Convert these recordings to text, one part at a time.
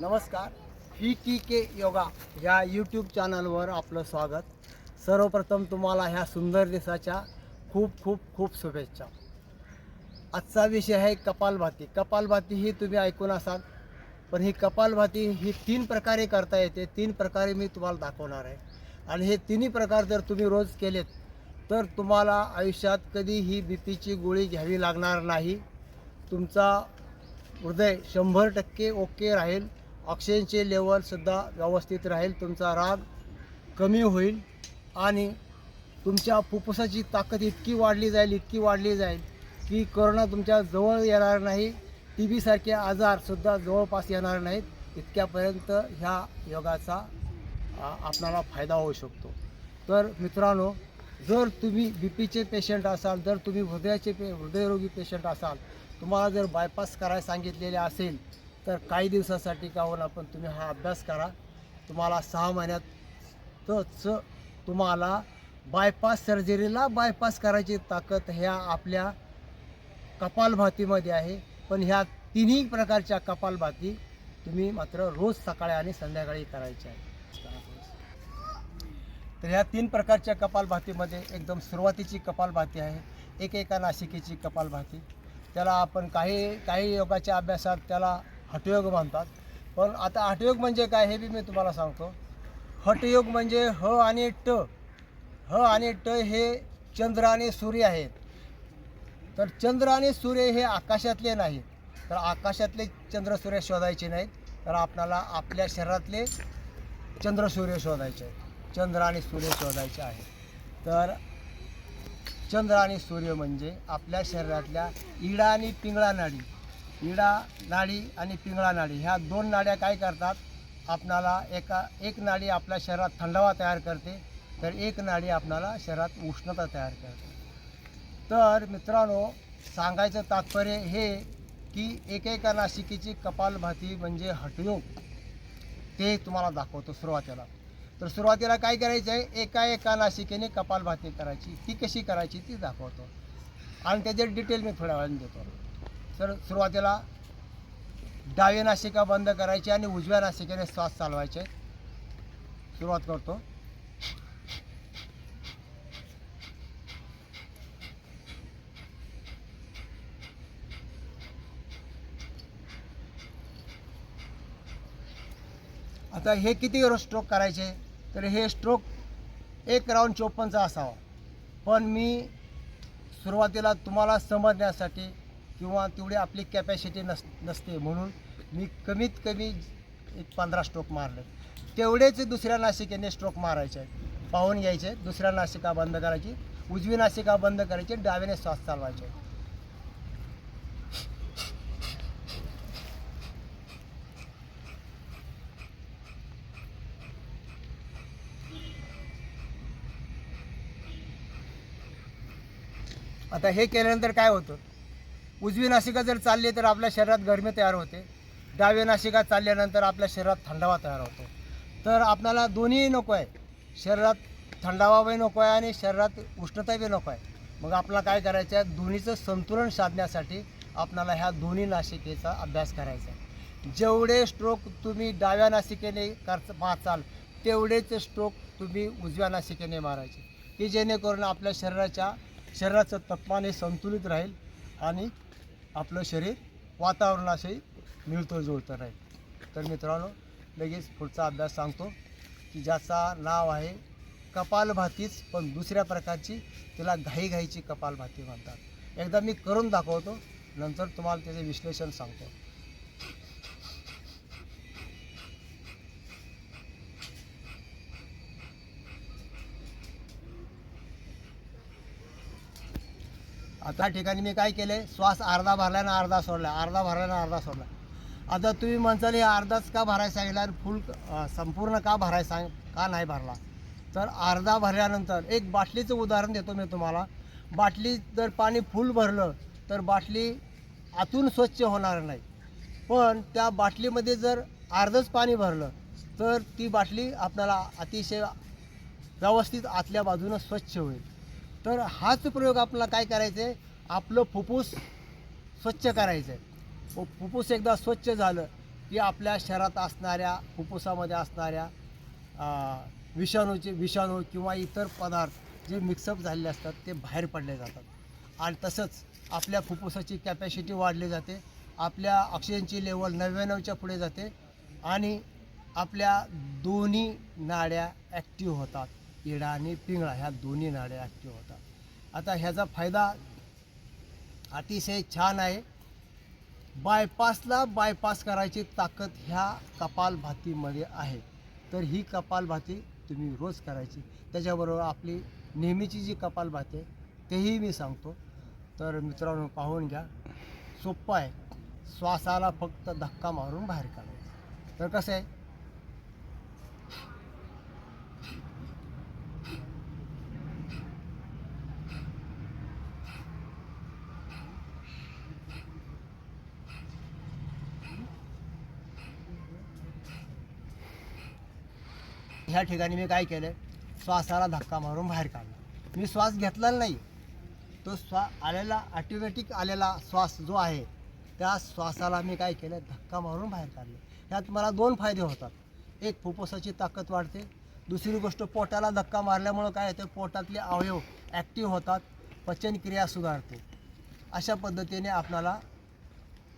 नमस्कार P T के योगा ह्या YouTube चॅनलवर आपलं स्वागत. सर्वप्रथम तुम्हाला ह्या सुंदर दिवसाच्या खूप खूप खूप शुभेच्छा. आजचा विषय आहे कपालभाती. कपालभाती ही तुम्ही ऐकून असाल पण ही कपालभाती ही तीन प्रकारे करता येते. तीन प्रकारे मी तुम्हाला दाखवणार आहे. आणि हे तिन्ही प्रकार जर तुम्ही रोज केलेत तर तुम्हाला आयुष्यात कधी ही बी पीची गोळी घ्यावी लागणार नाही. तुमचा हृदय शंभर टक्के ओके राहील. ऑक्सिजनचे लेवलसुद्धा व्यवस्थित राहील तुमचा राग कमी होईल आणि तुमच्या फुफ्फुसाची ताकद इतकी वाढली जाईल इतकी वाढली जाईल की कोरोना तुमच्या जवळ येणार नाही टी बीसारखे आजारसुद्धा जवळपास येणार नाहीत. इतक्यापर्यंत ह्या योगाचा आपणाला फायदा होऊ शकतो. तर मित्रांनो जर तुम्ही बी पीचे पेशंट असाल जर तुम्ही हृदयाचे पे हृदयरोगी पेशंट असाल तुम्हाला जर बायपास करायला सांगितलेले असेल तर काही दिवसासाठी का होणार पण तुम्ही हा अभ्यास करा. तुम्हाला सहा महिन्यातच तुम्हाला बायपास सर्जरीला बायपास करायची ताकद ह्या आपल्या कपालभातीमध्ये आहे. पण ह्या तिन्ही प्रकारच्या कपालभाती तुम्ही मात्र रोज सकाळी आणि संध्याकाळी करायच्या आहे तर ह्या तीन प्रकारच्या कपालभातीमध्ये एकदम सुरुवातीची कपालभाती आहे. एक एका नाशिकेची कपालभाती त्याला आपण काही काही योगाच्या अभ्यासात त्याला हटयोग म्हणतात. पण आता हटयोग म्हणजे काय हे बी मी तुम्हाला सांगतो. हटयोग म्हणजे ह आणि ट. ह आणि ट हे चंद्र आणि सूर्य आहेत. तर चंद्र आणि सूर्य हे आकाशातले नाहीत. तर आकाशातले चंद्र सूर्य शोधायचे नाहीत. तर आपणाला आपल्या शरीरातले चंद्र सूर्य शोधायचे आहेत. चंद्र आणि सूर्य शोधायचे आहे तर चंद्र आणि सूर्य म्हणजे आपल्या शरीरातल्या इडा आणि पिंगळा नाडी. इडा नाडी आणि पिंगळा नाडी. ह्या दोन नाड्या काय करतात? आपणाला एका एक नाडी आपल्या शरीरात थंडावा तयार करते तर एक नाडी आपणाला शरीरात उष्णता तयार करते. तर मित्रांनो सांगायचं तात्पर्य हे की एकेका नाशिकेची कपालभाती म्हणजे हटयोग ते तुम्हाला दाखवतो सुरुवातीला. तर सुरुवातीला काय करायचं आहे? एका एका नाशिकेने कपालभाती करायची. ती कशी करायची? ती दाखवतो. आणि त्याचे डिटेल मी थोड्या वेळाने देतो. तर सुरुवातीला डावी नाशिका बंद करायची आणि उजव्या नाशिकेने श्वास चालवायचे. सुरुवात करतो. आता हे किती स्ट्रोक करायचे? तर हे स्ट्रोक एक राऊंड चोपन्नचा असावा. पण मी सुरुवातीला तुम्हाला समजण्यासाठी किंवा तेवढी आपली कॅपॅसिटी नस नसते. म्हणून मी कमीत कमी एक पंधरा स्ट्रोक मारले. तेवढेच दुसऱ्या नाशिकेने स्ट्रोक मारायचे. पाहून घ्यायचे. दुसऱ्या नाशिका बंद करायची. उजवी नाशिका बंद करायची. डाव्याने श्वास चालवायचे. आता हे केल्यानंतर काय होतं? उजवी नाशिका जर चालली तर आपल्या शरीरात गरमी तयार होते. डावे नाशिका चालल्यानंतर आपल्या शरीरात थंडावा तयार होतो. तर आपल्याला दोन्हीही नको आहे. शरीरात थंडावाही नको आहे आणि शरीरात उष्णताही नको आहे. मग आपल्याला काय करायचं आहे दोन्हीचं संतुलन साधण्यासाठी आपल्याला ह्या दोन्ही नाशिकेचा अभ्यास करायचा आहे. जेवढे स्ट्रोक तुम्ही डाव्या नाशिकेने कर वाचाल तेवढेच स्ट्रोक तुम्ही उजव्या नाशिकेने मारायचे. की जेणेकरून आपल्या शरीराच्या शरीराचं तापमान हे संतुलित राहील आणि आपलं शरीर वातावरणाशी मिळतं जुळतं राहील तर मित्रांनो लगेच पुढचा अभ्यास सांगतो की ज्याचा नाव आहे कपालभातीच पण दुसऱ्या प्रकारची तिला घाईघाईची कपालभाती म्हणतात. एकदा मी करून दाखवतो नंतर तुम्हाला त्याचे विश्लेषण सांगतो. आता ठिकाणी मी काय केले? श्वास अर्धा भरला ना अर्धा सोडला. अर्धा भरला ना अर्धा सोडला. आता तुम्ही म्हणसाल हे अर्धाच का भरायला सांगितला आणि फुल संपूर्ण का भरायला सांग का नाही भरला? तर अर्धा भरल्यानंतर एक बाटलीचं उदाहरण देतो मी तुम्हाला. बाटली जर पाणी फुल भरलं तर बाटली आतून स्वच्छ होणार नाही. पण त्या बाटलीमध्ये जर अर्धच पाणी भरलं तर ती बाटली आपल्याला अतिशय व्यवस्थित आतल्या बाजूनं स्वच्छ होईल. तर हाच प्रयोग आपल्याला काय करायचं? आहे आपलं फुफ्फुस स्वच्छ करायचं. आहे फुफ्फुस एकदा स्वच्छ झालं की आपल्या शहरात असणाऱ्या फुफ्फुसामध्ये असणाऱ्या विषाणूचे विषाणू किंवा इतर पदार्थ जे मिक्सअप झालेले असतात ते बाहेर पडले जातात. आणि तसंच आपल्या फुफ्फुसाची कॅपॅसिटी वाढली जाते आपल्या ऑक्सिजनची लेवल नव्याण्णवच्या पुढे जाते आणि आपल्या दोन्ही नाड्या ॲक्टिव्ह होतात. इडा आणि पिंगळा ह्या दोन्ही नाड्या ॲक्टिव्ह होतात. आता ह्याचा फायदा अतिशय छान आहे. बायपासला बायपास करायची ताकद ह्या कपालभातीमध्ये आहे. तर ही कपालभाती तुम्ही रोज करायची. त्याच्याबरोबर आपली नेहमीची जी कपालभाती आहे तेही मी सांगतो. तर मित्रांनो पाहून घ्या. सोपं आहे. श्वासाला फक्त धक्का मारून बाहेर काढायचं. तर कसं आहे? ह्या ठिकाणी मी काय केलं श्वासाला धक्का मारून बाहेर काढला. मी श्वास घेतलेला नाही. तो श्वा आलेला ऑटोमॅटिक आलेला श्वास जो आहे त्या श्वासाला मी काय केलं? धक्का मारून बाहेर काढले. ह्यात मला दोन फायदे होतात. एक फुफ्फुसाची ताकद वाढते. दुसरी गोष्ट पोटाला धक्का मारल्यामुळं काय होतं? पोटातले अवयव ॲक्टिव्ह होतात. पचनक्रिया सुधारते. अशा पद्धतीने आपणाला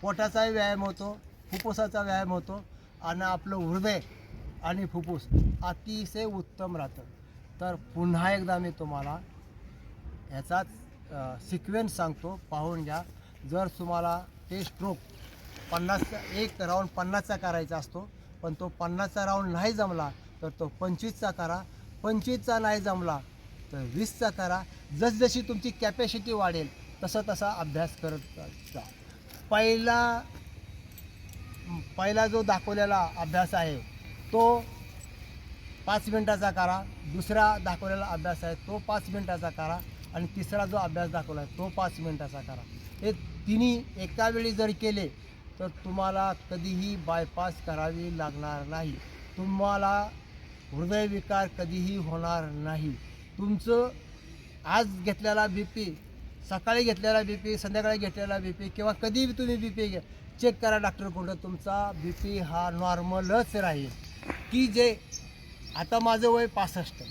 पोटाचाही व्यायाम होतो फुफ्फुसाचा व्यायाम होतो. आणि आपलं हृदय आणि फुफ्फुस अतिशय उत्तम राहतं. तर पुन्हा एकदा मी तुम्हाला ह्याचाच सिक्वेन्स सांगतो पाहून घ्या. जर तुम्हाला ते स्ट्रोक पन्नासचा एक राऊंड पन्नासचा करायचा असतो पण तो पन्नासचा राऊंड नाही जमला तर तो पंचवीसचा करा. पंचवीसचा नाही जमला तर वीसचा करा. जसजशी तुमची कॅपॅसिटी वाढेल तसा तसा अभ्यास करत जा. पहिला पहिला जो दाखवलेला अभ्यास आहे तो पाच मिनटाचा करा दुसरा दाखवलेला अभ्यास आहे तो पाच मिनटाचा करा आणि तिसरा जो अभ्यास दाखवला आहे तो पाच मिनटाचा करा. हे तिन्ही एका वेळी जर केले तर तुम्हाला कधीही बायपास करावी लागणार नाही. तुम्हाला हृदयविकार कधीही होणार नाही. तुमचं आज घेतलेला बी पी सकाळी घेतलेला बी पी संध्याकाळी घेतलेला बी पी किंवा कधीही तुम्ही बी पी घ्या चेक करा डॉक्टरकडं तुमचा बी पी हा नॉर्मलच राहील. की जे आता माझं वय पासष्ट.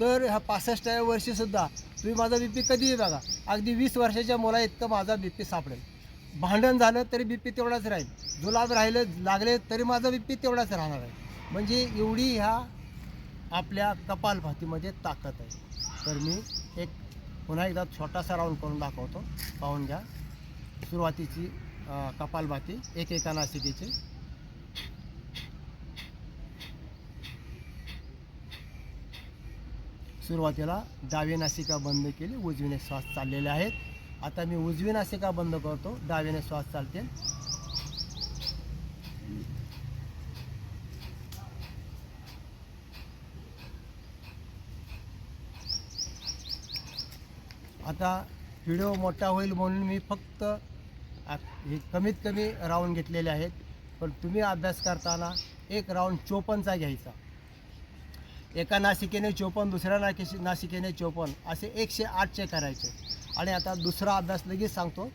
तर ह्या पासष्टाव्या वर्षीसुद्धा तुम्ही माझा बी पी कधीही बघा. अगदी वीस वर्षाच्या मुला इतकं माझा बी पी सापडेल. भांडण झालं तरी बी पी तेवढाच राहील. जुलाब राहिलं लागले तरी माझा बी पी तेवढाच राहणार आहे. म्हणजे एवढी ह्या आपल्या कपालभातीमध्ये ताकद आहे. तर मी एक पुन्हा एकदा छोटासा राऊंड करून दाखवतो. पाहून घ्या. सुरुवातीची कपालभाती एक नाशिकेची. सुरुवातीला डावे नासिका बंद केली उजवीने श्वास चाललेले आहेत. आता मी उजवी नासिका बंद करतो डावीने श्वास चालते. आता व्हिडिओ मोठा होईल म्हणून मी फक्त हे कमीत कमी राऊंड घेतलेले आहेत. पण तुम्ही अभ्यास करताना एक राऊंड चोपनचा घ्यायचा. एका नासिकेने चोपन्न दुसऱ्या नाके नासिकेने चोपन्न. असे एकशे आठचे करायचे. आणि आता दुसरा अभ्यास लगेच सांगतो.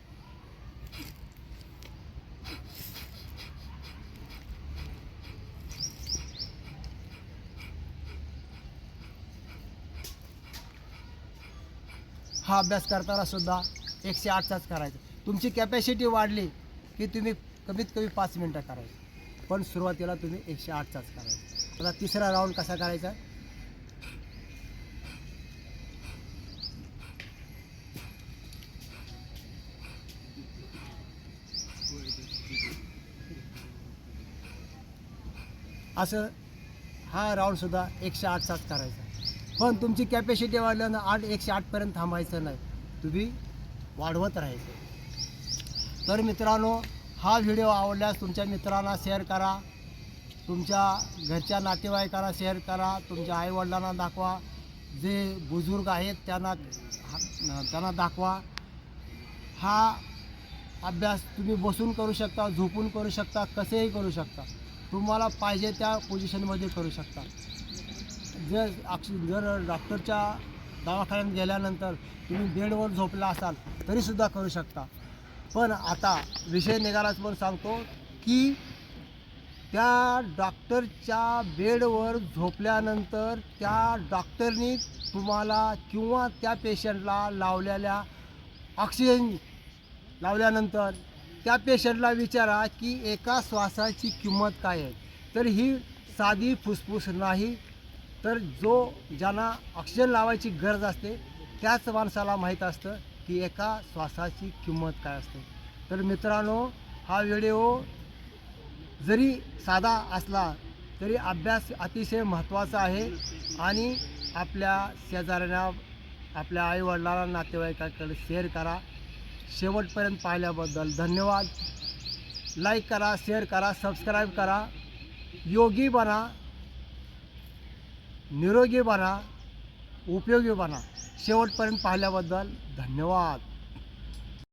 हा अभ्यास करताना सुद्धा एकशे आठचाच करायचा. तुमची कॅपॅसिटी वाढली की तुम्ही कमीत कमी पाच मिनटं करायचं. पण सुरुवातीला तुम्ही एकशे आठचाच करायचं. आता तिसरा राऊंड कसा करायचा? असं हा राऊंडसुद्धा एकशे आठचाच करायचा. पण तुमची कॅपॅसिटी वाढल्यानं आठ एकशे आठपर्यंत थांबायचं नाही. तुम्ही वाढवत राहायचं. तर मित्रांनो हा व्हिडिओ आवडल्यास तुमच्या मित्रांना शेअर करा. तुमच्या घरच्या नातेवाईकांना शेअर करा. तुमच्या आईवडिलांना दाखवा. जे बुजुर्ग आहेत त्यांना त्यांना दाखवा. हा अभ्यास तुम्ही बसून करू शकता झोपून करू शकता कसेही करू शकता. तुम्हाला पाहिजे त्या पोझिशनमध्ये करू शकता. जर अक्ष जर डॉक्टरच्या दवाखान्यात गेल्यानंतर तुम्ही बेडवर झोपला असाल तरीसुद्धा करू शकता. पण आता विषय निघालाच पण सांगतो की त्या डॉक्टरच्या बेडवर झोपल्यानंतर त्या डॉक्टरनी तुम्हाला किंवा त्या पेशंटला लावलेल्या ऑक्सिजन लावल्यानंतर त्या पेशंटला विचारा की एका श्वासाची किंमत काय आहे. तर ही साधी फुसफुस नाही तर जो ज्यांना ऑक्सिजन लावायची गरज असते त्याच माणसाला माहीत असतं की एका श्वासाची किंमत काय असते. तर मित्रांनो हा व्हिडिओ जरी साधा असला तरी अभ्यास अतिशय महत्त्वाचा आहे आणि आपल्या शेजाऱ्यांना आपल्या आईवडिलांना नातेवाईकाकडे शेअर करा. शेवटपर्यंत पाहिल्याबद्दल धन्यवाद. लाईक करा शेअर करा सबस्क्राईब करा. योगी बना. निरोगी बना. उपयोगी बना. शेवटपर्यंत पाहिल्याबद्दल धन्यवाद.